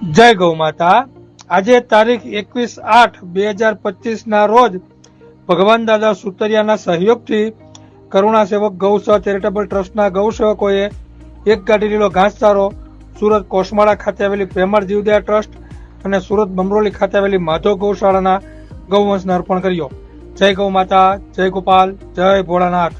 જય ગૌ માતા. આજે તારીખ એકવીસ આઠ બે હજાર પચીસ ના રોજ ભગવાન દાદા સુતરિયાના સહયોગથી કરુણા સેવક ગૌસેવા ચેરિટેબલ ટ્રસ્ટના ગૌસેવકોએ એક ગાડી લીલો ઘાસચારો સુરત કોસમાળા ખાતે આવેલી પ્રેમળ જીવદયા ટ્રસ્ટ અને સુરત બમરોલી ખાતે આવેલી માધવ ગૌશાળાના ગૌવંશને અર્પણ કર્યો. જય ગૌ માતા, જય ગોપાલ, જય ભોળાનાથ.